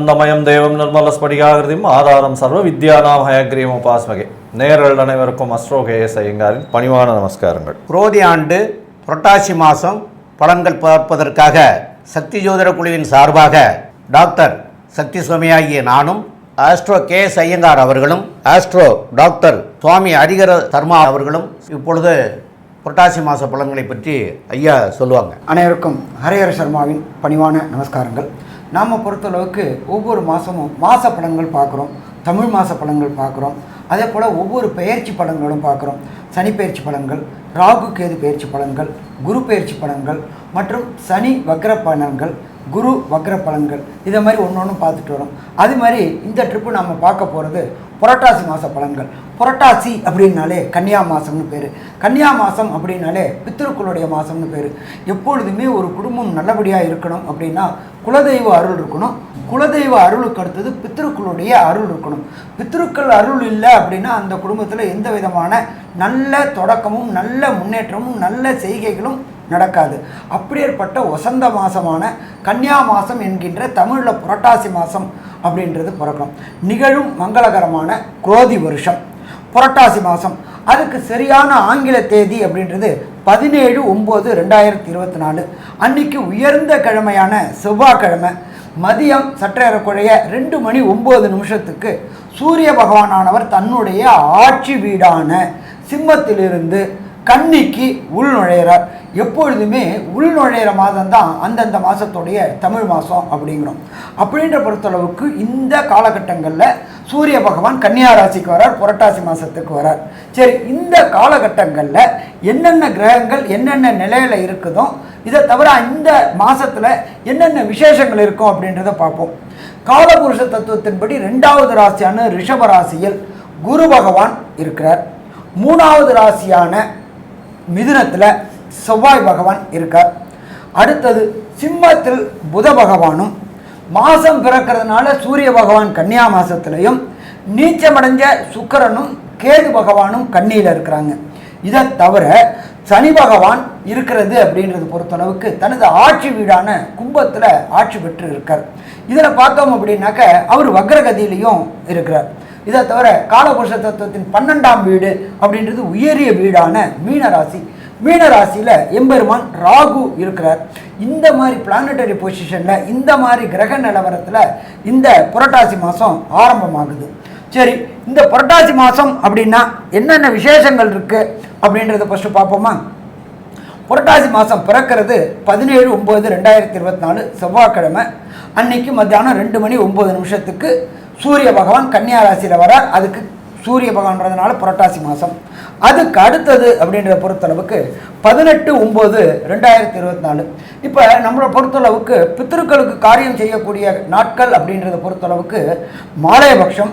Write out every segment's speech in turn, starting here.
ஞானானந்தமயம் தேவம் நிர்மலஸ்படிகாகிருதியும் ஆதாரம் சர்வ வித்யானாம் ஹயக்ரீம் உபாஸ்மகே. நேரல் அனைவருக்கும் அஸ்ட்ரோகேஎஸ் ஐயங்காரின் பணிவான நமஸ்காரங்கள். குரோதி ஆண்டு புரட்டாசி மாதம் பலன்கள் பார்ப்பதற்காக சக்தி ஜோதிட குழுவின் சார்பாக டாக்டர் சக்தி சுவாமியாகிய நானும் ஆஸ்ட்ரோ கே எஸ் ஐயங்கார் அவர்களும் ஆஸ்ட்ரோ டாக்டர் சுவாமி ஹரிகர சர்மா அவர்களும் இப்பொழுது புரட்டாசி மாத பலன்களை பற்றி ஐயா சொல்லுவாங்க. அனைவருக்கும் ஹரிஹர சர்மாவின் பணிவான நமஸ்காரங்கள். நாம் பொறுத்தளவுக்கு ஒவ்வொரு மாதமும் மாத படங்கள் பார்க்குறோம் தமிழ் மாத படங்கள் பார்க்குறோம் அதே போல் ஒவ்வொரு பெயர்ச்சி படங்களும் பார்க்குறோம். சனி பயிற்சி படங்கள் ராகு கேது பெயர்ச்சி படங்கள் குரு பயிற்சி படங்கள் மற்றும் சனி வக்ர படங்கள் குரு வக்ர பலன்கள். இதை மாதிரி ஒன்று ஒன்று பார்த்துட்டு வரோம். அது மாதிரி இந்த ட்ரிப்பு நம்ம பார்க்க போகிறது புரட்டாசி மாத பலன்கள். புரட்டாசி அப்படின்னாலே கன்னியா மாதம்னு பேர். கன்னியா மாதம் அப்படின்னாலே பித்திருக்களுடைய மாதம்னு பேர். எப்பொழுதுமே ஒரு குடும்பம் நல்லபடியாக இருக்கணும் அப்படின்னா குலதெய்வ அருள் இருக்கணும். குலதெய்வ அருளுக்கு அடுத்தது பித்திருக்களுடைய அருள் இருக்கணும். பித்திருக்கள் அருள் இல்லை அப்படின்னா அந்த குடும்பத்தில் எந்த விதமான நல்ல தொடக்கமும் நல்ல முன்னேற்றமும் நல்ல செய்கைகளும் நடக்காது. அப்படியேற்பட்ட வசந்த மாதமான கன்னியா மாதம் என்கின்ற தமிழில் புரட்டாசி மாதம் அப்படின்றது பிறக்கும். நிகழும் மங்களகரமான குரோதி வருஷம். புரட்டாசி மாதம் அதுக்கு சரியான ஆங்கில தேதி அப்படின்றது பதினேழு ஒம்பது ரெண்டாயிரத்தி இருபத்தி நாலு. அன்னைக்கு உயர்ந்த கிழமையான செவ்வாய்க்கிழமை மதியம் சற்றேறக்குறைய ரெண்டு மணி ஒம்பது நிமிஷத்துக்கு சூரிய பகவானானவர் தன்னுடைய ஆட்சி வீடான சிம்மத்திலிருந்து கன்னிக்கு உள் நுழையிறார். எப்பொழுதுமே உள் நுழையிற மாதம் தான் அந்தந்த மாதத்துடைய தமிழ் மாதம் அப்படிங்கிறோம். அப்படின்ற பொறுத்தளவுக்கு இந்த காலகட்டங்களில் சூரிய பகவான் கன்னியா ராசிக்கு வரார் புரட்டாசி மாதத்துக்கு வரார். சரி இந்த காலகட்டங்களில் என்னென்ன கிரகங்கள் என்னென்ன நிலையில் இருக்குதோ இதை தவிர இந்த மாதத்தில் என்னென்ன விசேஷங்கள் இருக்கும் அப்படின்றத பார்ப்போம். காலபுருஷ தத்துவத்தின்படி ரெண்டாவது ராசியான ரிஷப ராசியில் குரு பகவான் இருக்கிறார். மூணாவது ராசியான மிதுனத்தில் செவ்வாய் பகவான் இருக்கார். அடுத்தது சிம்மத்தில் புத பகவானும் மாதம் பிறக்கிறதுனால சூரிய பகவான் கன்னியா மாதத்துலையும் நீச்சமடைஞ்ச சுக்கரனும் கேது பகவானும் கன்னியில் இருக்கிறாங்க. இதை தவிர சனி பகவான் இருக்கிறது அப்படின்றது பொறுத்தளவுக்கு தனது ஆட்சி வீடான கும்பத்தில் ஆட்சி பெற்று இருக்கார் இதில் பார்த்தோம் அப்படின்னாக்க அவர் வக்ரகதியிலையும் இருக்கிறார். இதை தவிர காலபுருஷ தத்துவத்தின் பன்னெண்டாம் வீடு அப்படின்றது உயரிய வீடான மீனராசி. மீனராசியில் எம்பெருமான் ராகு இருக்கிறார். இந்த மாதிரி பிளானட்டரி பொசிஷனில் இந்த மாதிரி கிரக நிலவரத்தில் இந்த புரட்டாசி மாதம் ஆரம்பமாகுது. சரி இந்த புரட்டாசி மாதம் அப்படின்னா என்னென்ன விசேஷங்கள் இருக்குது அப்படின்றத ஃபஸ்ட்டு பார்ப்போமா? புரட்டாசி மாதம் பிறக்கிறது பதினேழு ஒம்பது ரெண்டாயிரத்தி இருபத்தி நாலு செவ்வாய்க்கிழமை. அன்னைக்கு மத்தியானம் ரெண்டு மணி ஒம்பது நிமிஷத்துக்கு சூரிய பகவான் கன்னியா ராசியில் வர அதுக்கு சூரிய பகவான்றதுனால புரட்டாசி மாதம் அதுக்கு அடுத்தது அப்படின்றத பொறுத்தளவுக்கு பதினெட்டு ஒம்பது ரெண்டாயிரத்தி இருபத்தி நாலு இப்போ நம்மளை பொறுத்தளவுக்கு பித்திருக்களுக்கு காரியம் செய்யக்கூடிய நாட்கள் அப்படின்றத பொறுத்தளவுக்கு மாலையபக்ஷம்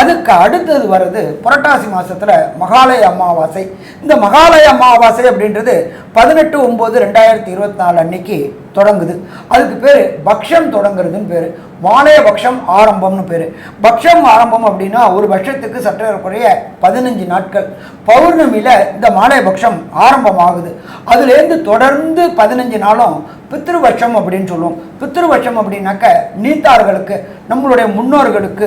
அதுக்கு அடுத்தது வர்றது புரட்டாசி மாதத்தில் மகாலய அமாவாசை. இந்த மகாலய அமாவாசை அப்படின்றது பதினெட்டு ஒம்பது ரெண்டாயிரத்தி இருபத்தி நாலு அன்னைக்கு தொடங்குது. அதுக்கு பேர் பக்ஷம் தொடங்குறதுன்னு பேர். மாலய பக்ஷம் ஆரம்பம்னு பேர். பக்ஷம் ஆரம்பம் அப்படின்னா ஒரு பட்சத்துக்கு சற்றே பதினஞ்சு நாட்கள். பௌர்ணமியில் இந்த மாலய பக்ஷம் ஆரம்பமாகுது. அதுலேருந்து தொடர்ந்து பதினஞ்சு நாளும் பித்ருபட்சம் அப்படின்னு சொல்லுவோம். பித்ருபட்சம் அப்படின்னாக்க நீத்தார்களுக்கு நம்மளுடைய முன்னோர்களுக்கு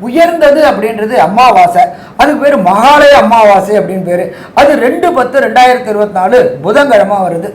உயர்ந்தது அப்படின்றது அமாவாசை அதுக்கு பேர் மகாலய அமாவாசை அப்படின்னு பேர். அது ரெண்டு பத்து ரெண்டாயிரத்தி இருபத்தி நாலு புதன்கிழமை வருது.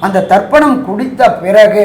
அந்த தர்ப்பணம் குடித்த பிறகு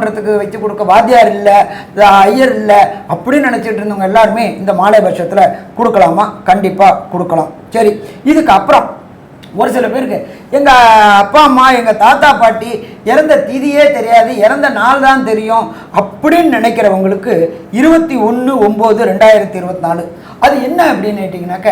பண்ணுறதுக்கு வச்சு கொடுக்க வாத்தியார் இல்லை ஐயர் இல்லை அப்படின்னு நினச்சிட்டு இருந்தவங்க எல்லாருமே இந்த மாலை பட்சத்தில் கொடுக்கலாமா? கண்டிப்பாக கொடுக்கலாம். சரி இதுக்கு அப்புறம் ஒரு சில பேருக்கு எங்கள் அப்பா அம்மா எங்கள் தாத்தா பாட்டி இறந்த திதியே தெரியாது இறந்த நாள் தான் தெரியும் அப்படின்னு நினைக்கிறவங்களுக்கு இருபத்தி ஒன்று ஒம்பது ரெண்டாயிரத்தி இருபத்தி நாலு. அது என்ன அப்படின்னு கேட்டிங்கனாக்க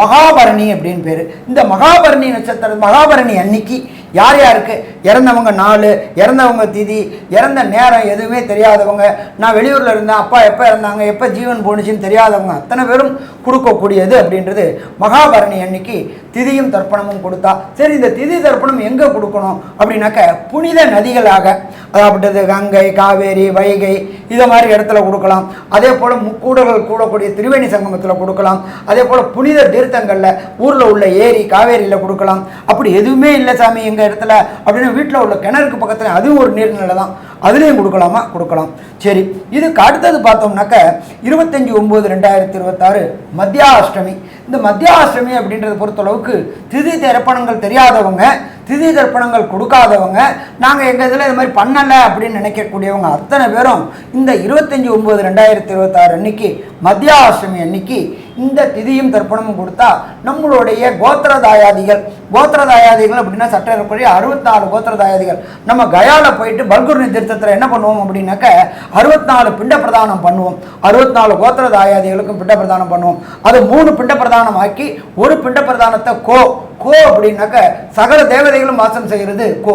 மகாபரணி அப்படின்னு பேர். இந்த மகாபரணி நட்சத்திரம் மகாபரணி அன்னைக்கு யார் யாருக்கு? இறந்தவங்க நாள் இறந்தவங்க திதி இறந்த நேரம் எதுவுமே தெரியாதவங்க. நான் வெளியூரில் இருந்தேன் அப்பா எப்போ இறந்தாங்க எப்போ ஜீவன் போணுச்சுன்னு தெரியாதவங்க. அத்தனை பேரும் கொடுக்கக்கூடியது அப்படின்றது மகாபரணி அன்னைக்கு திதியும் தர்ப்பணமும் கொடுத்தா. சரி இந்த திதி தர்ப்பணம் எங்கே கொடுக்கணும் அப்படின்னாக்க புனித நதிகளாக அதாவது கங்கை காவேரி வைகை இதை மாதிரி இடத்துல கொடுக்கலாம். அதே போல் முக்கூடர்கள் கூடக்கூடிய திருவேணி சங்கமத்தில் கொடுக்கலாம். அதே போல் புனித தீர்த்தங்களில் ஊரில் உள்ள ஏரி காவேரியில் கொடுக்கலாம். அப்படி எதுவுமே இல்லை சாமி எங்கள் இடத்துல அப்படின்னு வீட்டில் உள்ள கிணறுக்கு பக்கத்தில் அதுவும் ஒரு நீர்நிலை தான். அதுலேயும் கொடுக்கலாமா? கொடுக்கலாம். சரி இதுக்கு அடுத்தது பார்த்தோம்னாக்க இருபத்தஞ்சி ஒம்பது ரெண்டாயிரத்தி இருபத்தாறு மத்தியாஷ்டமி. இந்த மத்தியாஷ்டமி அப்படின்றத பொறுத்தளவுக்கு திதி தர்ப்பணங்கள் தெரியாதவங்க திதி தர்ப்பணங்கள் கொடுக்காதவங்க நாங்கள் எங்கள் இதில் இது மாதிரி பண்ணலை அப்படின்னு நினைக்கக்கூடியவங்க அத்தனை பேரும் இந்த இருபத்தஞ்சி ஒம்பது ரெண்டாயிரத்தி இருபத்தாறு அன்னைக்கு மத்தியாஷ்டமி அன்னைக்கு இந்த திதியும் தர்ப்பணமும் கொடுத்தா நம்மளுடைய கோத்திரதாயாதிகள் கோத்திரதாயாதிகள் அப்படின்னா சட்டப்படி அறுபத்தாலு கோத்திரதாயாதிகள் நம்ம கயாவில் போயிட்டு பல்குர்ணி திருத்தத்தில் என்ன பண்ணுவோம் அப்படின்னாக்க அறுபத்தாலு பிண்ட பிரதானம் பண்ணுவோம். அறுபத்தாலு கோத்திரதாயாதிகளுக்கும் பிண்ட பிரதானம் பண்ணுவோம். அது மூணு பிண்ட பிரதானம் ஆக்கி ஒரு பிண்ட பிரதானத்தை கோ கோ அப்படின்னாக்க சகல தேவதைகளும் வாசம் செய்கிறது கோ.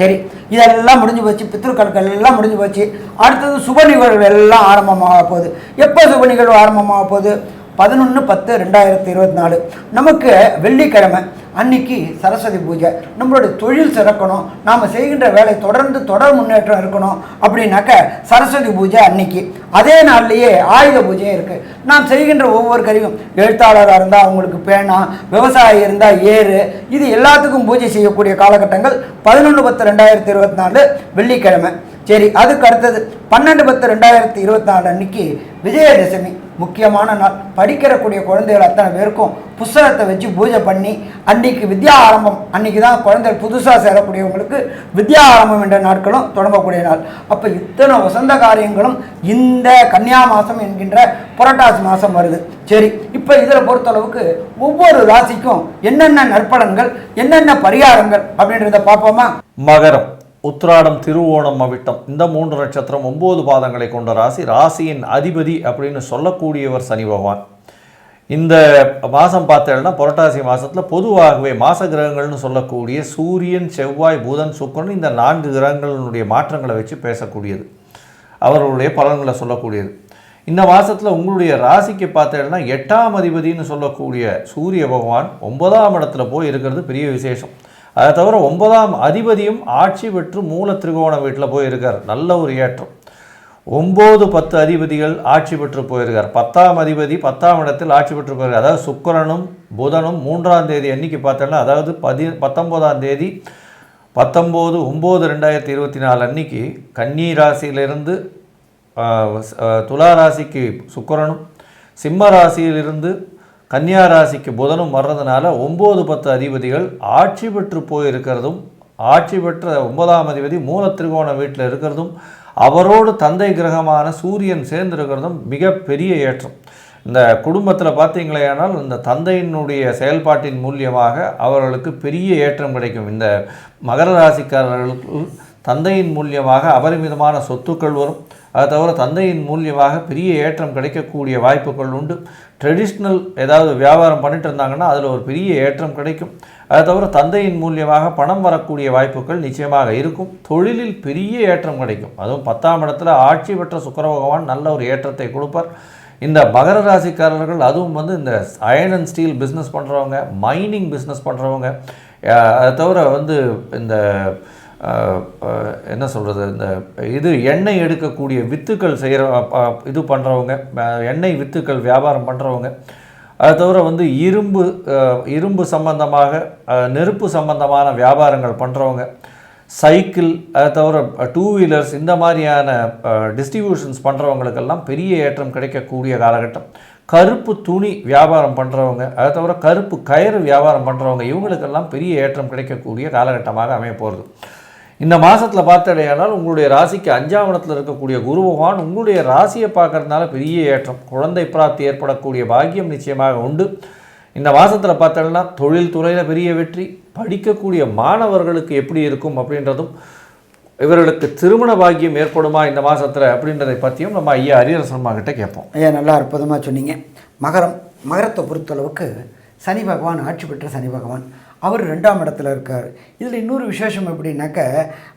சரி இதெல்லாம் முடிஞ்சு போச்சு பித்ருக்களுக்கு எல்லாம் முடிஞ்சு போச்சு. அடுத்தது சுப நிகழ்வு எல்லாம் ஆரம்பமாக போகுது. எப்போ சுப நிகழ்வு ஆரம்பமாக போகுது? பதினொன்று பத்து ரெண்டாயிரத்தி இருபத்தி நாலு. நமக்கு வெள்ளிக்கிழமை. அன்னைக்கு சரஸ்வதி பூஜை. நம்மளுடைய தொழில் சிறக்கணும். நாம் செய்கின்ற வேலை தொடர்ந்து தொடர் முன்னேற்றம் இருக்கணும் அப்படின்னாக்க சரஸ்வதி பூஜை அன்னைக்கு. அதே நாள்லேயே ஆயுத பூஜையும் இருக்குது நாம் செய்கின்ற ஒவ்வொரு கருவியும் எழுத்தாளராக இருந்தால் அவங்களுக்கு பேனா விவசாயி இருந்தால் ஏறு இது எல்லாத்துக்கும் பூஜை செய்யக்கூடிய காலகட்டங்கள் பதினொன்று பத்து ரெண்டாயிரத்தி இருபத்தி நாலு வெள்ளிக்கிழமை. சரி அதுக்கு அடுத்தது பன்னெண்டு பத்து ரெண்டாயிரத்தி இருபத்தி நாலு அன்னைக்கு விஜயதசமி. முக்கியமான நாள். படிக்கிறக்கூடிய குழந்தைகள் அத்தனை பேருக்கும் புஸ்தகத்தை வச்சு பூஜை பண்ணி அன்னைக்கு வித்யா ஆரம்பம் அன்னைக்கு தான் குழந்தைகள் புதுசாக சேரக்கூடியவங்களுக்கு வித்யா ஆரம்பம் என்ற நாட்களும் தொடங்கக்கூடிய நாள். அப்போ இத்தனை வசந்த காரியங்களும் இந்த கன்னியா மாதம் என்கின்ற புரட்டாசி மாதம் வருது. சரி இப்போ இதில் பொறுத்தளவுக்கு ஒவ்வொரு ராசிக்கும் என்னென்ன நற்பலன்கள் என்னென்ன பரிகாரங்கள் அப்படின்றத பார்ப்போமா? மகரம். உத்திராடம் திருவோணம் அவிட்டம். இந்த மூன்று நட்சத்திரம் ஒன்பது பாதங்களை கொண்ட ராசி ராசியின் அதிபதி அப்படின்னு சொல்லக்கூடியவர் சனி பகவான். இந்த மாதம் பார்த்தேன்னா புரட்டாசி மாதத்தில் பொதுவாகவே மாச கிரகங்கள்னு சொல்லக்கூடிய சூரியன் செவ்வாய் புதன் சுக்கரன் இந்த நான்கு கிரகங்களினுடைய மாற்றங்களை வச்சு பேசக்கூடியது. அவர்களுடைய பலன்களை சொல்லக்கூடியது. இந்த மாதத்தில் உங்களுடைய ராசிக்கு பார்த்தேன்னா எட்டாம் அதிபதினு சொல்லக்கூடிய சூரிய பகவான் ஒன்பதாம் இடத்துல போய் இருக்கிறது பெரிய விசேஷம். அதை தவிர ஒன்பதாம் அதிபதியும் ஆட்சி பெற்று மூல திரிகோண வீட்டில் போய் இருக்கார் நல்ல ஒரு ஏற்றம். ஒம்பது பத்து அதிபதிகள் ஆட்சி பெற்று போயிருக்கார். பத்தாம் அதிபதி பத்தாம் இடத்தில் ஆட்சி பெற்று போயிருக்கார். அதாவது சுக்கரனும் புதனும் மூன்றாம் தேதி அன்னைக்கு பார்த்தோன்னா அதாவது பதி பத்தொம்போதாம் தேதி பத்தொம்போது ஒம்பது ரெண்டாயிரத்தி இருபத்தி நாலு அன்னைக்கு கன்னி ராசியிலிருந்து துலா ராசிக்கு சுக்கிரனும் சிம்ம ராசியிலிருந்து கன்னியா ராசிக்கு புதனும் வர்றதுனால ஒம்பது பத்து அதிபதிகள் ஆட்சி பெற்று போயிருக்கிறதும் ஆட்சி பெற்ற ஒன்பதாம் அதிபதி மூல திரிகோண வீட்டில் இருக்கிறதும் அவரோடு தந்தை கிரகமான சூரியன் சேர்ந்திருக்கிறதும் மிகப்பெரிய ஏற்றம். இந்த குடும்பத்தில் பார்த்தீங்களேனால் இந்த தந்தையினுடைய செயல்பாட்டின் மூலியமாக அவர்களுக்கு பெரிய ஏற்றம் கிடைக்கும். இந்த மகர ராசிக்காரர்களுக்கு தந்தையின் மூலியமாக அபரிமிதமான சொத்துக்கள் வரும். அது தவிர தந்தையின் மூலியமாக பெரிய ஏற்றம் கிடைக்கக்கூடிய வாய்ப்புகள் உண்டு. ட்ரெடிஷ்னல் ஏதாவது வியாபாரம் பண்ணிட்டு இருந்தாங்கன்னா அதில் ஒரு பெரிய ஏற்றம் கிடைக்கும். அதை தவிர தந்தையின் மூலியமாக பணம் வரக்கூடிய வாய்ப்புகள் நிச்சயமாக இருக்கும். தொழிலில் பெரிய ஏற்றம் கிடைக்கும். அதுவும் பத்தாம் இடத்துல ஆட்சி பெற்ற சுக்கர பகவான் நல்ல ஒரு ஏற்றத்தை கொடுப்பார். இந்த மகர ராசிக்காரர்கள் அதுவும் வந்து இந்த அயன் அண்ட் ஸ்டீல் பிஸ்னஸ் பண்ணுறவங்க மைனிங் பிஸ்னஸ் பண்ணுறவங்க அதை தவிர வந்து இந்த என்ன சொல்கிறது இந்த இது எண்ணெய் எடுக்கக்கூடிய வித்துக்கள் செய்கிற இது பண்ணுறவங்க எண்ணெய் வித்துக்கள் வியாபாரம் பண்ணுறவங்க அது தவிர வந்து இரும்பு இரும்பு சம்பந்தமாக நெருப்பு சம்பந்தமான வியாபாரங்கள் பண்ணுறவங்க சைக்கிள் அதை தவிர டூ வீலர்ஸ் இந்த மாதிரியான டிஸ்ட்ரிபியூஷன்ஸ் பண்ணுறவங்களுக்கெல்லாம் பெரிய ஏற்றம் கிடைக்கக்கூடிய காலகட்டம். கருப்பு துணி வியாபாரம் பண்ணுறவங்க அதை தவிர கருப்பு கயிறு வியாபாரம் பண்ணுறவங்க இவங்களுக்கெல்லாம் பெரிய ஏற்றம் கிடைக்கக்கூடிய காலகட்டமாக அமைய போகிறது இந்த மாதத்தில் பார்த்தடையானால் உங்களுடைய ராசிக்கு அஞ்சாம் இடத்துல இருக்கக்கூடிய குரு பகவான் உங்களுடைய ராசியை பார்க்கறதுனால பெரிய ஏற்றம். குழந்தை பிராப்தி ஏற்படக்கூடிய பாக்கியம் நிச்சயமாக உண்டு. இந்த மாதத்தில் பார்த்தோம்னா தொழில் துறையில் பெரிய வெற்றி படிக்கக்கூடிய மாணவர்களுக்கு எப்படி இருக்கும் அப்படின்றதும் இவர்களுக்கு திருமண பாக்கியம் ஏற்படுமா இந்த மாதத்தில் அப்படின்றதை பற்றியும் நம்ம ஐயா அரியரசன்மா கிட்ட கேட்போம். ஐயா நல்லா அற்புதமாக சொன்னீங்க. மகரம் மகரத்தை பொறுத்தளவுக்கு சனி பகவான் ஆட்சி பெற்ற சனி பகவான். அவர் ரெண்டாம் இடத்துல இருக்கார். இதில் இன்னொரு விசேஷம் எப்படின்னாக்க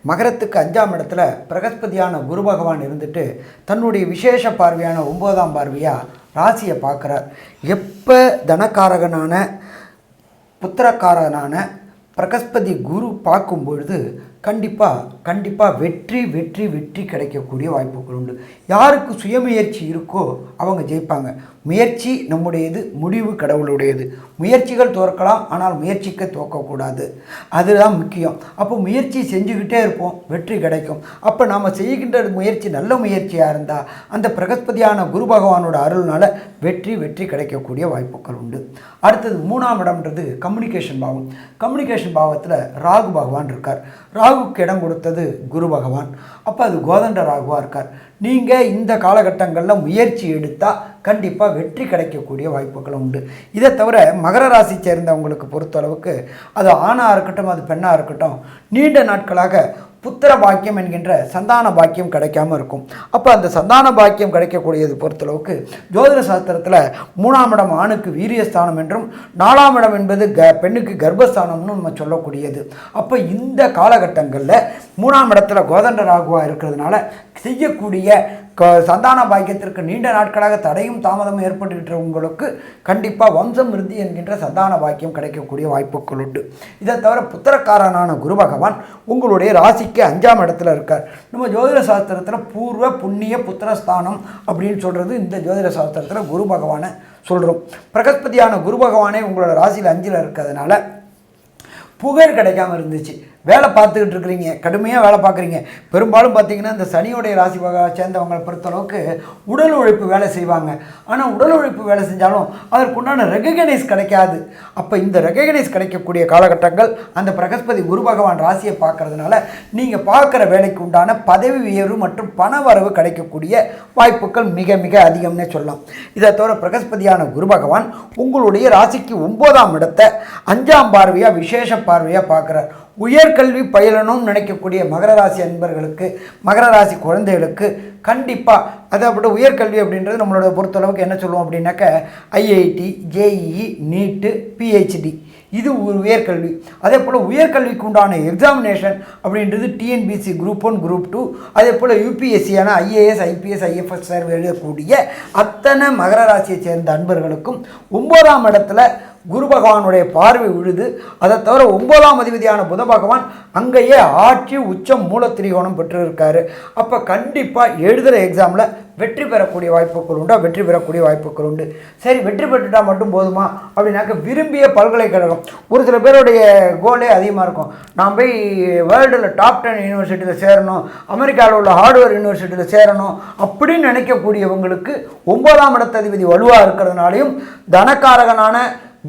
மகரத்துக்கு அஞ்சாம் இடத்துல பிரகஸ்பதியான குரு பகவான் இருந்துட்டு தன்னுடைய விசேஷ பார்வையான ஒம்போதாம் பார்வையாக ராசியை பார்க்குறார். எப்போ தனக்காரகனான புத்திரக்காரனான பிரகஸ்பதி குரு பார்க்கும் பொழுது கண்டிப்பாக கண்டிப்பாக வெற்றி வெற்றி வெற்றி கிடைக்கக்கூடிய வாய்ப்புகள் உண்டு. யாருக்கு சுயமுயற்சி இருக்கோ அவங்க ஜெயிப்பாங்க. முயற்சி நம்முடையது முடிவு கடவுளுடையது. முயற்சிகள் தோற்கலாம் ஆனால் முயற்சிக்க தோற்கக்கூடாது அதுதான் முக்கியம். அப்போ முயற்சி செஞ்சுக்கிட்டே இருப்போம் வெற்றி கிடைக்கும். அப்போ நாம் செய்கின்ற முயற்சி நல்ல முயற்சியாக இருந்தால் அந்த பிரகஸ்பதியான குரு பகவானோட அருள்னால் வெற்றி வெற்றி கிடைக்கக்கூடிய வாய்ப்புகள் உண்டு. அடுத்தது மூணாம் இடம்ன்றது கம்யூனிகேஷன் பாவம். கம்யூனிகேஷன் பாவத்தில் ராகு பகவான் இருக்கார். ராகுக்கு இடம் கொடுத்தது குரு பகவான். அப்போ அது கோதண்ட ராகுவாக இருக்கார். நீங்கள் இந்த காலகட்டங்களில் முயற்சி எடுத்தால் கண்டிப்பாக வெற்றி கிடைக்கக்கூடிய வாய்ப்புகள் உண்டு. இதை தவிர மகர ராசி சேர்ந்தவங்களுக்கு பொறுத்தளவுக்கு அது ஆணாக இருக்கட்டும் அது பெண்ணாக இருக்கட்டும் நீண்ட நாட்களாக புத்திர பாக்கியம் என்கின்ற சந்தான பாக்கியம் கிடைக்காம இருக்கும். அப்போ அந்த சந்தான பாக்கியம் கிடைக்கக்கூடியது பொறுத்தளவுக்கு ஜோதிட சாஸ்திரத்தில் மூணாம் இடம் ஆணுக்கு வீரியஸ்தானம் என்றும் நாலாம் இடம் என்பது க பெண்ணுக்கு கர்ப்பஸ்தானம்னு நம்ம சொல்லக்கூடியது. அப்போ இந்த காலகட்டங்களில் மூணாம் இடத்துல கோதண்ட ராகுவாக இருக்கிறதுனால செய்யக்கூடிய க சந்தான பாக்கியத்திற்கு நீண்ட நாட்களாக தடையும் தாமதமும் ஏற்பட்டுக்கிட்ட உங்களுக்கு கண்டிப்பாக வம்சம் விருத்தி என்கின்ற சந்தான பாக்கியம் கிடைக்கக்கூடிய வாய்ப்புகள் உண்டு. இதை தவிர புத்திரக்காரனான குரு பகவான் உங்களுடைய ராசிக்கு அஞ்சாம் இடத்துல இருக்கார். நம்ம ஜோதிட சாஸ்திரத்தில் பூர்வ புண்ணிய புத்திரஸ்தானம் அப்படின்னு சொல்கிறது இந்த ஜோதிட சாஸ்திரத்தில் குரு பகவானை சொல்கிறோம் பிரகஸ்பதியான குரு பகவானே உங்களோட ராசியில் அஞ்சில் இருக்கிறதுனால புகழ் கிடைக்காம இருந்துச்சு. வேலை பார்த்துக்கிட்டு இருக்கிறீங்க கடுமையாக வேலை பார்க்குறீங்க. பெரும்பாலும் பார்த்தீங்கன்னா இந்த சனியோடைய ராசி வகை சேர்ந்தவங்களை பொறுத்தளவுக்கு உடல் உழைப்பு வேலை செய்வாங்க. ஆனால் உடல் உழைப்பு வேலை செஞ்சாலும் அதற்குண்டான ரெகனைஸ் கிடைக்காது. அப்போ இந்த ரெகனைஸ் கிடைக்கக்கூடிய காலகட்டங்கள் அந்த பிரகஸ்பதி குரு பகவான் ராசியை பார்க்கறதுனால நீங்கள் பார்க்குற வேலைக்கு உண்டான பதவி உயர்வு மற்றும் பண வரவு கிடைக்கக்கூடிய வாய்ப்புகள் மிக மிக அதிகம்னே சொல்லலாம். இதை தவிர பிரகஸ்பதியான குரு பகவான் உங்களுடைய ராசிக்கு ஒன்பதாம் இடத்தை அஞ்சாம் பார்வையாக விசேஷ பார்வையாக பார்க்குறார். உயர்கல்வி பயிலணும்னு நினைக்கக்கூடிய மகர ராசி அன்பர்களுக்கு மகர ராசி குழந்தைகளுக்கு கண்டிப்பாக அதாவது உயர்கல்வி அப்படின்றது நம்மளோட பொறுத்தளவுக்கு என்ன சொல்லுவோம் அப்படின்னாக்க ஐஐடி ஜேஇஇ நீட்டு பிஹெச்டி. இது ஒரு உயர்கல்வி. அதே போல் உயர்கல்விக்கு உண்டான எக்ஸாமினேஷன் அப்படின்றது TNPSC group one group two அதே போல் யூபிஎஸ்சியான ஐஏஎஸ் ஐபிஎஸ் ஐஎஃப்எஸ் தேர்வு எழுதக்கூடிய அத்தனை மகர ராசியை சேர்ந்த அன்பர்களுக்கும் ஒன்பதாம் இடத்துல குரு பகவானுடைய பார்வை விழுது. அதை தவிர ஒன்பதாம் அதிபதியான புத பகவான் அங்கேயே ஆட்சி உச்சம் மூல திரிகோணம் பெற்றிருக்காரு. அப்போ கண்டிப்பாக எழுதுகிற எக்ஸாமில் வெற்றி பெறக்கூடிய வாய்ப்புகள் உண்டா? வெற்றி பெறக்கூடிய வாய்ப்புகள் உண்டு. சரி வெற்றி பெற்றுட்டா மட்டும் போதுமா? அப்படின்னாக்க விரும்பிய பல்கலைக்கழகம். ஒரு சில பேருடைய கோலே அதிகமாக இருக்கும். நான் போய் வேர்ல்டில் டாப் டென் யூனிவர்சிட்டியில் சேரணும் அமெரிக்காவில் உள்ள ஹார்ட்வேர் யூனிவர்சிட்டியில் சேரணும் அப்படின்னு நினைக்கக்கூடியவங்களுக்கு ஒன்பதாம் இடத்ததிபதி வலுவாக இருக்கிறதுனாலையும் தனக்காரகனான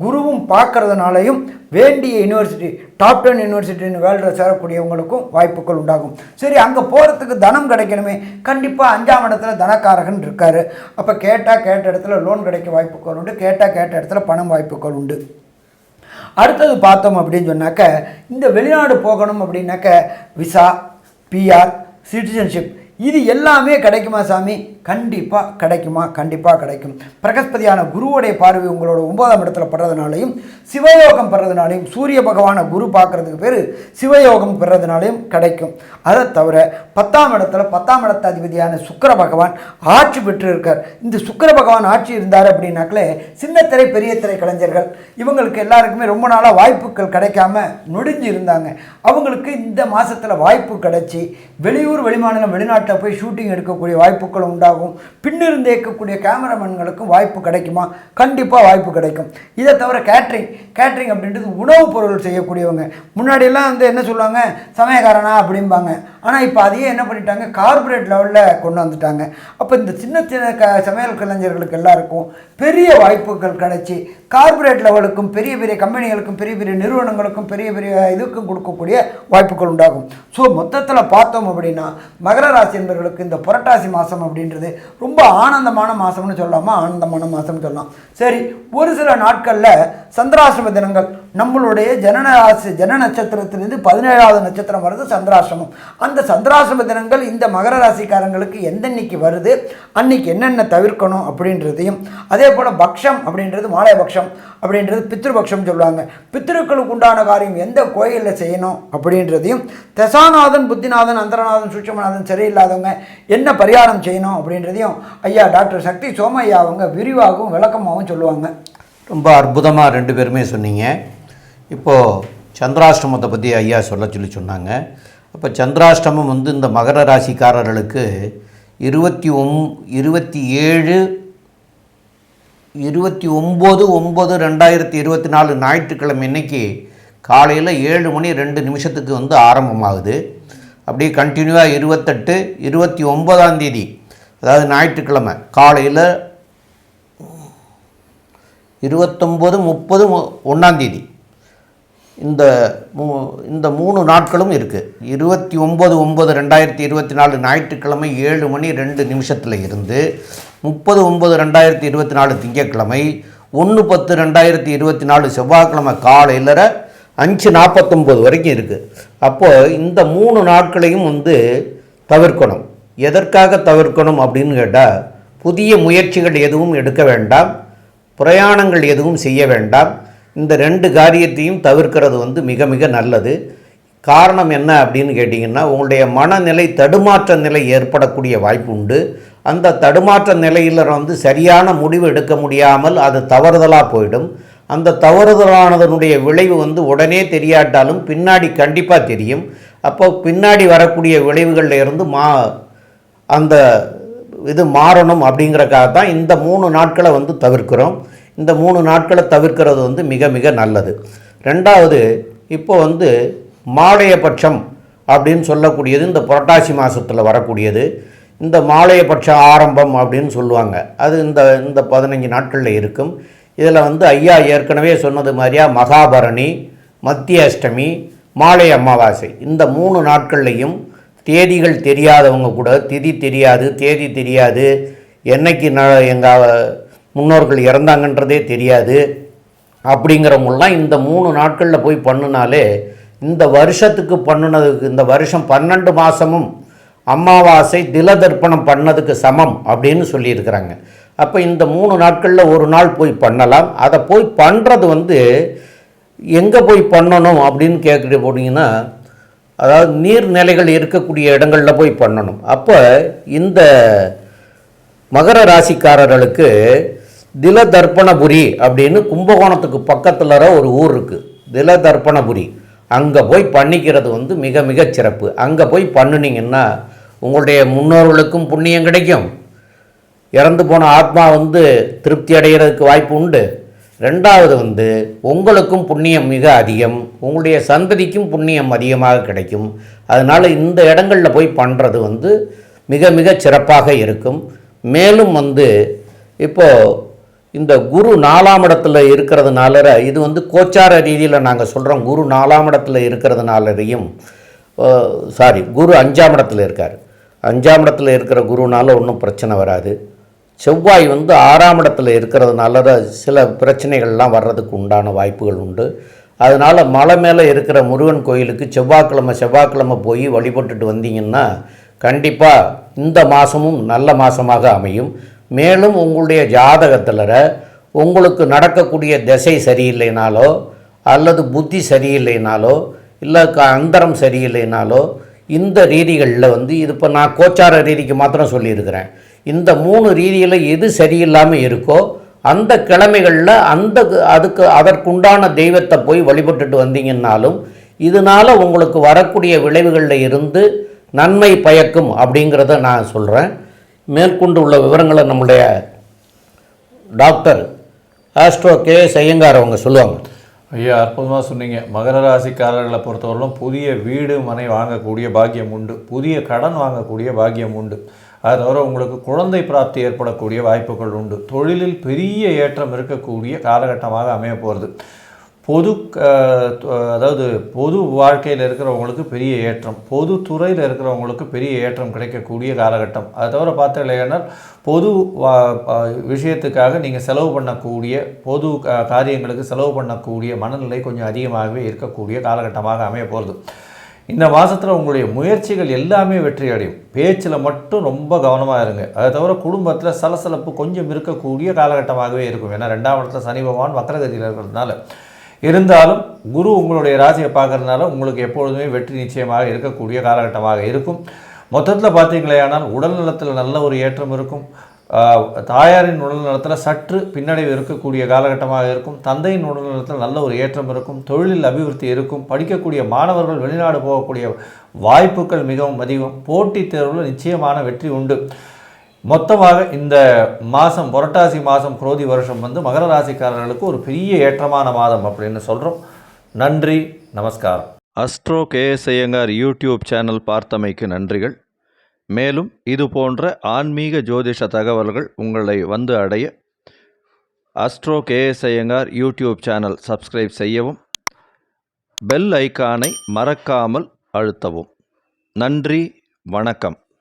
குருவும் பார்க்கறதுனாலையும் வேண்டிய யூனிவர்சிட்டி டாப் டென் யூனிவர்சிட்டின்னு வேர்ல்டில் சேரக்கூடியவங்களுக்கும் வாய்ப்புகள் உண்டாகும். சரி அங்கே போகிறதுக்கு தனம் கிடைக்கணுமே. கண்டிப்பாக அஞ்சாம் இடத்துல தனக்காரகன் இருக்கார். அப்போ கேட்டால் கேட்ட இடத்துல லோன் கிடைக்க வாய்ப்புகள் உண்டு. கேட்டால் கேட்ட இடத்துல பணம் வாய்ப்புகள் உண்டு. அடுத்தது பார்த்தோம் அப்படின்னு சொன்னாக்க இந்த வெளிநாடு போகணும் அப்படின்னாக்க விசா பிஆர் சிட்டிசன்ஷிப் இது எல்லாமே கிடைக்குமா சாமி? கண்டிப்பாக கிடைக்குமா? கண்டிப்பாக கிடைக்கும். பிரகஸ்பதியான குருவுடைய பார்வை உங்களோட ஒன்பதாம் இடத்துல படுறதுனாலையும் சிவயோகம் பெறதுனாலையும் சூரிய பகவானை குரு பார்க்குறதுக்கு பேர் சிவயோகம் பெறதுனாலையும் கிடைக்கும். அதை தவிர பத்தாம் இடத்துல பத்தாம் இடத்த அதிபதியான சுக்கிர பகவான் ஆட்சி பெற்று இருக்கார் இந்த சுக்கிர பகவான் ஆட்சி இருந்தார் அப்படின்னாக்களே சின்ன திரை பெரிய திரை கலைஞர்கள் இவங்களுக்கு எல்லாருக்குமே ரொம்ப நாளாக வாய்ப்புகள் கிடைக்காம நொடிஞ்சு இருந்தாங்க. அவங்களுக்கு இந்த மாதத்தில் வாய்ப்பு கிடைச்சி வெளியூர் வெளிமாநிலம் வெளிநாட்டில் போய் ஷூட்டிங் எடுக்கக்கூடிய வாய்ப்புகள் உண்டாகும் பின்னிருந்து இயக்கக்கூடிய கேமராமேன்களுக்கும் வாய்ப்பு கிடைக்குமா? கண்டிப்பாக வாய்ப்பு கிடைக்கும். இதை தவிர கேட்ரிங் கேட்ரிங் அப்படின்றது உணவுப் பொருள் செய்யக்கூடியவங்க. முன்னாடியெல்லாம் வந்து என்ன சொல்லுவாங்க? சமயக்காரனா அப்படிம்பாங்க. ஆனால் இப்போ அதையே என்ன பண்ணிட்டாங்க? கார்பரேட் லெவலில் கொண்டு வந்துட்டாங்க. அப்போ இந்த சின்ன சின்ன க சமையல் கலைஞர்களுக்கு எல்லாருக்கும் பெரிய வாய்ப்புகள் கிடைச்சி கார்ப்பரேட் லெவலுக்கும் பெரிய பெரிய கம்பெனிகளுக்கும் பெரிய பெரிய நிறுவனங்களுக்கும் பெரிய பெரிய இதுக்கும் கொடுக்கக்கூடிய வாய்ப்புகள் உண்டாகும். ஸோ மொத்தத்தில் பார்த்தோம் அப்படின்னா மகர ராசி என்பவர்களுக்கு இந்த புரட்டாசி மாதம் அப்படின்றது ரொம்ப ஆனந்தமான மாதம்னு சொல்லலாமா ஆனந்தமான மாதம்னு சொல்லலாம். சரி ஒரு சில நாட்களில் சந்திராசிரம தினங்கள் நம்மளுடைய ஜனனராசி ஜன நட்சத்திரத்திலிருந்து பதினேழாவது நட்சத்திரம் வருது சந்திராசிரமம். அந்த சந்திராசிரம தினங்கள் இந்த மகர ராசிக்காரங்களுக்கு எந்தன்னைக்கு வருது? அன்னைக்கு என்னென்ன தவிர்க்கணும் அப்படின்றதையும் அதே போல் பக்ஷம் அப்படின்றது மாலைபக்ஷம் அப்படின்றது பித்ருபக்ஷம் சொல்லுவாங்க. பித்ருக்களுக்கு உண்டான காரியம் எந்த கோயிலில் செய்யணும் அப்படின்றதையும் தசாநாதன் புத்திநாதன் அந்தரநாதன் சூட்சமநாதன் சரியில்லாதவங்க என்ன பரிகாரம் செய்யணும் அப்படின்றதையும் ஐயா டாக்டர் சக்தி சோமையா அவங்க விரிவாகவும் விளக்கமாகவும் சொல்லுவாங்க. ரொம்ப அற்புதமாக ரெண்டு பேருமே சொன்னீங்க. இப்போது சந்திராஷ்டமத்தை பற்றி ஐயா சொல்ல சொல்லி சொன்னாங்க. அப்போ சந்திராஷ்டமம் வந்து இந்த மகர ராசிக்காரர்களுக்கு இருபத்தி ஒம் இருபத்தி ஏழு இருபத்தி ஒம்பது ஒம்பது ரெண்டாயிரத்தி இருபத்தி நாலு ஞாயிற்றுக்கிழமை இன்னைக்கு காலையில் ஏழு மணி ரெண்டு நிமிஷத்துக்கு வந்து ஆரம்பமாகுது. அப்படியே கண்டினியூவாக இருபத்தெட்டு இருபத்தி ஒம்பதாம் தேதி அதாவது ஞாயிற்றுக்கிழமை காலையில் இருபத்தொம்பது முப்பது ஒன்றாந்தேதி இந்த மூ இந்த மூணு நாட்களும் இருக்குது இருபத்தி ஒம்பது ஒம்பது ரெண்டாயிரத்தி இருபத்தி நாலு ஞாயிற்றுக்கிழமை ஏழு மணி ரெண்டு நிமிஷத்தில் இருந்து முப்பது ஒம்பது ரெண்டாயிரத்தி இருபத்தி நாலு திங்கட்கிழமை ஒன்று பத்து ரெண்டாயிரத்தி இருபத்தி நாலு செவ்வாய்க்கிழமை காலையில் அஞ்சு நாற்பத்தொம்போது வரைக்கும் இருக்குது அப்போது இந்த மூணு நாட்களையும் வந்து தவிர்க்கணும். எதற்காக தவிர்க்கணும் அப்படின்னு கேட்டால் புதிய முயற்சிகள் எதுவும் எடுக்க வேண்டாம். பிரயாணங்கள் எதுவும் செய்ய வேண்டாம். இந்த ரெண்டு காரியத்தையும் தவிர்க்கிறது வந்து மிக மிக நல்லது. காரணம் என்ன அப்படின்னு கேட்டிங்கன்னா உங்களுடைய மனநிலை தடுமாற்ற நிலை ஏற்படக்கூடிய வாய்ப்பு உண்டு. அந்த தடுமாற்ற நிலையில் வந்து சரியான முடிவு எடுக்க முடியாமல் அது தவறுதலாக போயிடும். அந்த தவறுதலானதனுடைய விளைவு வந்து உடனே தெரியாட்டாலும் பின்னாடி கண்டிப்பாக தெரியும். அப்போ பின்னாடி வரக்கூடிய விளைவுகளில் இருந்து மா அந்த இது மாறணும் அப்படிங்கிறக்காக தான் இந்த மூணு நாட்களை வந்து தவிர்க்கிறோம். இந்த மூணு நாட்களை தவிர்க்கிறது வந்து மிக மிக நல்லது. ரெண்டாவது இப்போ வந்து மாலையபட்சம் அப்படின்னு சொல்லக்கூடியது இந்த புரட்டாசி மாதத்தில் வரக்கூடியது. இந்த மாலையபட்ச ஆரம்பம் அப்படின்னு சொல்லுவாங்க. அது இந்த இந்த பதினஞ்சு நாட்களில் இருக்கும். இதில் வந்து ஐயா ஏற்கனவே சொன்னது மாதிரியா மகாபரணி மத்திய அஷ்டமி மாலை அமாவாசை. இந்த மூணு நாட்கள்லையும் தேதிகள் தெரியாதவங்க கூட திதி தெரியாது தேதி தெரியாது என்னைக்கு ந எங்கள் முன்னோர்கள் இறந்தாங்கன்றதே தெரியாது. அப்படிங்கிறவங்களாம் இந்த மூணு நாட்களில் போய் பண்ணுனாலே இந்த வருஷத்துக்கு பண்ணுனதுக்கு இந்த வருஷம் பன்னெண்டு மாதமும் அமாவாசை தில தர்ப்பணம் பண்ணதுக்கு சமம் அப்படின்னு சொல்லியிருக்கிறாங்க. அப்போ இந்த மூணு நாட்களில் ஒரு நாள் போய் பண்ணலாம். அதை போய் பண்ணுறது வந்து எங்கே போய் பண்ணணும் அப்படின்னு கேட்கிட்டு போனீங்கன்னா அதாவது நீர்நிலைகள் இருக்கக்கூடிய இடங்களில் போய் பண்ணணும். அப்போ இந்த மகர ராசிக்காரர்களுக்கு திலதர்ப்பணபுரி அப்படின்னு கும்பகோணத்துக்கு பக்கத்தில் ஒரு ஊர் இருக்குது திலதர்ப்பணபுரி. அங்கே போய் பண்ணிக்கிறது வந்து மிக மிக சிறப்பு. அங்கே போய் பண்ணுனீங்கன்னா உங்களுடைய முன்னோர்களுக்கும் புண்ணியம் கிடைக்கும். இறந்து போன ஆத்மா வந்து திருப்தி அடைகிறதுக்கு வாய்ப்பு உண்டு. ரெண்டாவது வந்து உங்களுக்கும் புண்ணியம் மிக அதிகம். உங்களுடைய சந்ததிக்கும் புண்ணியம் அதிகமாக கிடைக்கும். அதனால் இந்த இடங்களில் போய் பண்ணுறது வந்து மிக மிக சிறப்பாக இருக்கும். மேலும் வந்து இப்போது இந்த குரு நாலாம் இடத்துல இருக்கிறதுனால இது வந்து கோச்சார ரீதியில் நாங்கள் சொல்கிறோம் குரு நாலாம் இடத்துல இருக்கிறதுனாலரையும் சாரி குரு அஞ்சாம் இடத்துல இருக்கார். அஞ்சாம் இடத்துல இருக்கிற குருனால ஒன்றும் பிரச்சனை வராது. செவ்வாய் வந்து ஆறாம் இடத்துல இருக்கிறதுனால சில பிரச்சனைகள்லாம் வர்றதுக்கு உண்டான வாய்ப்புகள் உண்டு. அதனால் மலை மேலே இருக்கிற முருகன் கோயிலுக்கு செவ்வாய்க்கிழமை செவ்வாய்க்கிழமை போய் வழிபட்டுட்டு வந்தீங்கன்னா கண்டிப்பாக இந்த மாதமும் நல்ல மாதமாக அமையும். மேலும் உங்களுடைய ஜாதகத்தில் உங்களுக்கு நடக்கக்கூடிய திசை சரியில்லைனாலோ அல்லது புத்தி சரியில்லைனாலோ இல்லை க அந்தரம் சரியில்லைனாலோ இந்த ரீதிகளில் வந்து இது இப்போ நான் கோச்சார ரீதிக்கு மாத்திரம் சொல்லியிருக்கிறேன். இந்த மூணு ரீதியில் எது சரியில்லாமல் இருக்கோ அந்த கிழமைகளில் அந்த அதுக்கு அதற்குண்டான தெய்வத்தை போய் வழிபட்டுட்டு வந்தீங்கன்னாலும் இதனால் உங்களுக்கு வரக்கூடிய விளைவுகளில் இருந்து நன்மை பயக்கும் அப்படிங்கிறத நான் சொல்கிறேன் மேற்கொண்டு உள்ள விவரங்களை நம்முடைய டாக்டர் ஆஸ்ட்ரோ கே செய்யங்கார் அவங்க சொல்லுவாங்க. ஐயா அற்புதமாக சொன்னீங்க. மகர ராசிக்காரர்களை பொறுத்தவரையிலும் புதிய வீடு மனை வாங்கக்கூடிய பாக்கியம் உண்டு. புதிய கடன் வாங்கக்கூடிய பாக்கியம் உண்டு. அது தவிர உங்களுக்கு குழந்தை பிராப்தி ஏற்படக்கூடிய வாய்ப்புகள் உண்டு. தொழிலில் பெரிய ஏற்றம் இருக்கக்கூடிய காலகட்டமாக அமைய போகிறது பொது அதாவது பொது வாழ்க்கையில் இருக்கிறவங்களுக்கு பெரிய ஏற்றம் பொது துறையில் இருக்கிறவங்களுக்கு பெரிய ஏற்றம் கிடைக்கக்கூடிய காலகட்டம். அதை தவிர பார்த்தீங்கன்னா பொது வா- விஷயத்துக்காக நீங்கள் செலவு பண்ணக்கூடிய பொது காரியங்களுக்கு செலவு பண்ணக்கூடிய மனநிலை கொஞ்சம் அதிகமாகவே இருக்கக்கூடிய காலகட்டமாக அமைய போகிறது இந்த மாதத்தில் உங்களுடைய முயற்சிகள் எல்லாமே வெற்றி அடையும். பேச்சில் மட்டும் ரொம்ப கவனமாக இருங்க. அதை தவிர குடும்பத்தில் சலசலப்பு கொஞ்சம் இருக்கக்கூடிய காலகட்டமாகவே இருக்கும். ஏன்னா ரெண்டாம் இடத்துல சனி பகவான் வக்கரகதியில் இருக்கிறதுனால. இருந்தாலும் குரு உங்களுடைய ராசியை பார்க்கறதுனால உங்களுக்கு எப்பொழுதுமே வெற்றி நிச்சயமாக இருக்கக்கூடிய காலகட்டமாக இருக்கும். மொத்தத்தில் பார்த்தீங்களேயானால் உடல் நலத்தில் நல்ல ஒரு ஏற்றம் இருக்கும். தாயாரின் உடல் நலத்தில் சற்று பின்னடைவு இருக்கக்கூடிய காலகட்டமாக இருக்கும். தந்தையின் உடல் நலத்தில் நல்ல ஒரு ஏற்றம் இருக்கும். தொழிலில் அபிவிருத்தி இருக்கும். படிக்கக்கூடிய மாணவர்கள் வெளிநாடு போகக்கூடிய வாய்ப்புகள் மிகவும் அதிகம். போட்டித் தேர்வில் நிச்சயமான வெற்றி உண்டு. மொத்தமாக இந்த மாதம் புரட்டாசி மாதம் குரோதி வருஷம் வந்து மகர ராசிக்காரர்களுக்கு ஒரு பெரிய ஏற்றமான மாதம் அப்படின்னு சொல்கிறோம் நன்றி நமஸ்காரம். Astro KS Iyengar YouTube channel பார்த்தமைக்கு நன்றிகள். மேலும் இது போன்ற ஆன்மீக ஜோதிஷ தகவல்கள் உங்களை வந்து அடைய astro KS Iyengar YouTube channel subscribe செய்யவும் பெல் ஐகானை மறக்காமல் அழுத்தவும். நன்றி வணக்கம்.